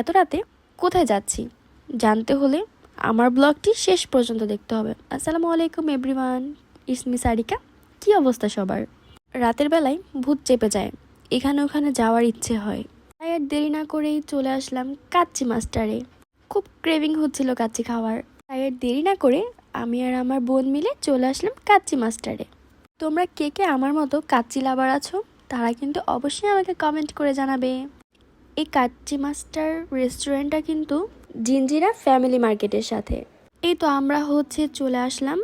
এত রাতে কোথায় যাচ্ছি? জানতে হলে আমার ব্লগটি শেষ পর্যন্ত দেখতে হবে। আসসালামু আলাইকুম এভরিওয়ান ইসমি সারিকা। কি অবস্থা সবার? রাতের বেলায় ভূত চেপে যায়। এখানে ওখানে যাওয়ার ইচ্ছে হয়। তাই আর দেরি না করেই চলে আসলাম কাচ্চি মাস্টারে। খুব ক্রেভিং হচ্ছিল কাচ্চি খাওয়ার। তাই আর দেরি না করে আমি আর আমার বোন মিলে চলে আসলাম কাচ্চি মাস্টারে। তোমরা কে কে আমার মতো কাচ্চি লাভার আছো, তারা কিন্তু অবশ্যই আমাকে কমেন্ট করে জানাবে। এই কাচ্চি মাস্টার রেস্টুরেন্টটা কিন্তু জিঞ্জিরা ফ্যামিলি মার্কেটের সাথে। এই তো আমরা হচ্ছে চলে আসলাম।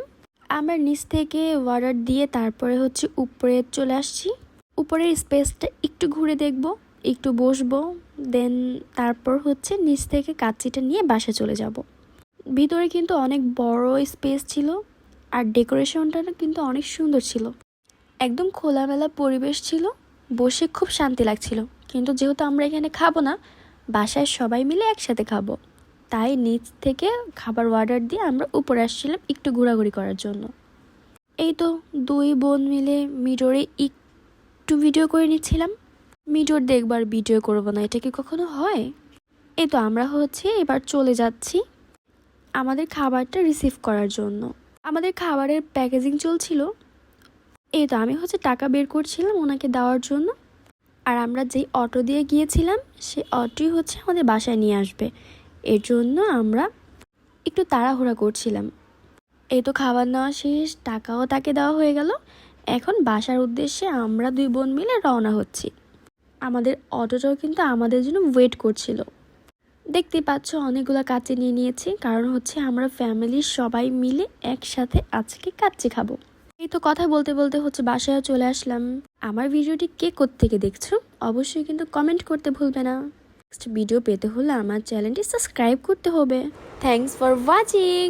আমরা নিচ থেকে অর্ডার দিয়ে তারপরে হচ্ছে উপরে চলে আসছি। উপরের স্পেসটা একটু ঘুরে দেখব, একটু বসবো দেন তারপর হচ্ছে নিচ থেকে কাচ্চিটা নিয়ে বাসা চলে যাব। ভিতরে কিন্তু অনেক বড় স্পেস ছিল আর ডেকোরেশনটা কিন্তু অনেক সুন্দর ছিল। একদম খোলামেলা পরিবেশ ছিল, বসে খুব শান্তি লাগছিল। কিন্তু যেহেতু আমরা এখানে খাব না, বাসায় সবাই মিলে একসাথে খাব। তাই নিচ থেকে খাবার অর্ডার দিয়ে আমরা উপরে আসছিলাম একটু ঘোরাঘুরি করার জন্য। এই তো দুই বোন মিলে মিডোরে একটু ভিডিও করে নিচ্ছিলাম। মিডোর দেখবার ভিডিও করব না, এটা কি কখনো হয়? এই তো আমরা হচ্ছে এবার চলে যাচ্ছি আমাদের খাবারটা রিসিভ করার জন্য। আমাদের খাবারের প্যাকেজিং চলছিল। এই তো আমি হচ্ছে টাকা বের করছিলাম ওনাকে দেওয়ার জন্য। আর আমরা যেই অটো দিয়ে গিয়েছিলাম, সেই অটোই হচ্ছে আমাদের বাসায় নিয়ে আসবে। এর জন্য আমরা একটু তাড়াহুড়া করছিলাম। এই তো খাবার নেওয়া শেষ, টাকাও তাকে দেওয়া হয়ে গেল। এখন বাসার উদ্দেশ্যে আমরা দুই বোন মিলে রওনা হচ্ছি। আমাদের অটোটাও কিন্তু আমাদের জন্য ওয়েট করছিল। দেখতেই পাচ্ছ, অনেকগুলো কাচ্চি নিয়ে নিয়েছি। কারণ হচ্ছে আমরা ফ্যামিলির সবাই মিলে একসাথে আজকে কাচ্চি খাব। এই তো কথা বলতে বলতে হচ্ছে বাসায় চলে আসলাম। আমার ভিডিওটি কে থেকে দেখছ? অবশ্যই কিন্তু কমেন্ট করতে ভুলবে না। নেক্সট ভিডিও পেতে হলে আমার চ্যানেলটি সাবস্ক্রাইব করতে হবে। Thanks for watching